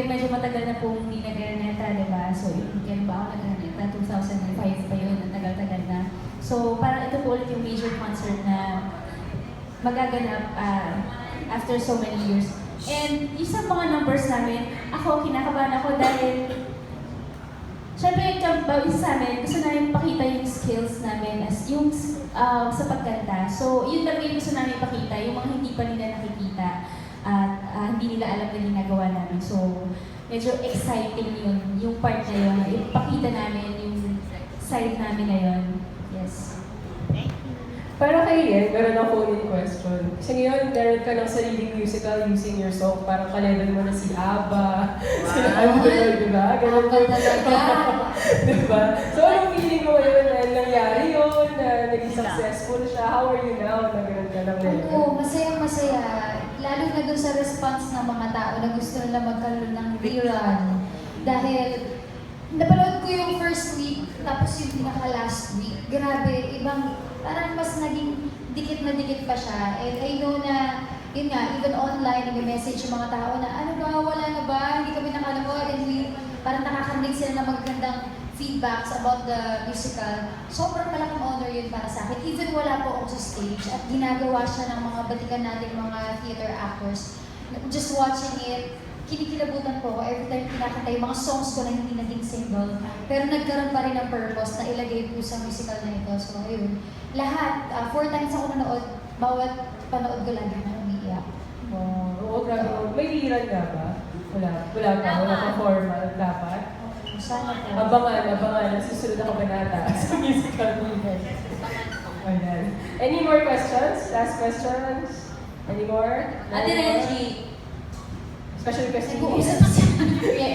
Siyempre, medyo matagal na po hindi nag-graneta, di ba? So, yun, kailan ba ako nag-graneta? 2005 pa yun, ang tagal-tagal na. So, parang ito po ulit yung major concert na magaganap ah, after so many years. And yung sa mga numbers namin, ako, kinakabahan ako dahil Siyempre, yung isa sa amin, gusto namin pakita yung skills namin as yung uh, sa pagkanta. So, yun talaga yung gusto namin pakita, yung mga hindi pa nila nakikita hindi nila alam na ginagawa namin. So, medyo exciting yun, yung part na yun. Ipakita namin yung side namin ngayon. Yes. Para kay Ian, meron ako in question. Kasi ngayon, meron ka ng sariling musical using your song. Parang ka-level mo na si ABBA, sila Idol, di ba? Ganun ganda talaga. di ba? So, anong feeling mo ngayon na nangyari yun, na naging successful siya? How you now na ganun ka ng level? Ano, masayang masaya. Lalo na doon sa response ng mga tao na gusto nila magkaroon ng rerun. Dahil napanood ko yung first week, tapos yung pinaka last week. Grabe, ibang, parang mas naging dikit na dikit pa siya. And I know na, yun nga, even online, nag-message yung mga tao na, ano ba, wala na ba, hindi kami nakanood, and we, parang nakakarinig sila ng magagandang feedbacks about the musical. Sobrang malaking honor yun para sa akin. Even wala po ako sa stage at ginagawa siya ng mga batikan natin mga theater actors. Just watching it, kinikilabutan po ako every time kinakanta yung mga songs ko na hindi naging single. Pero nagkaroon pa rin ng purpose na ilagay po sa musical na ito. So, ayun. Lahat, ah, four times ako nanood, bawat panood ko lagi na umiiyak. Oh, oo, grabe. May liran ka ba? Wala. Wala pa. Wala pa formal. Dapat. Sana. Abangan, abangan. Susunod na kabanata sa musical movement. Ayan. Any more questions? Last questions? Any more? No Ate more? Reggie, Special question. Nag-uusap.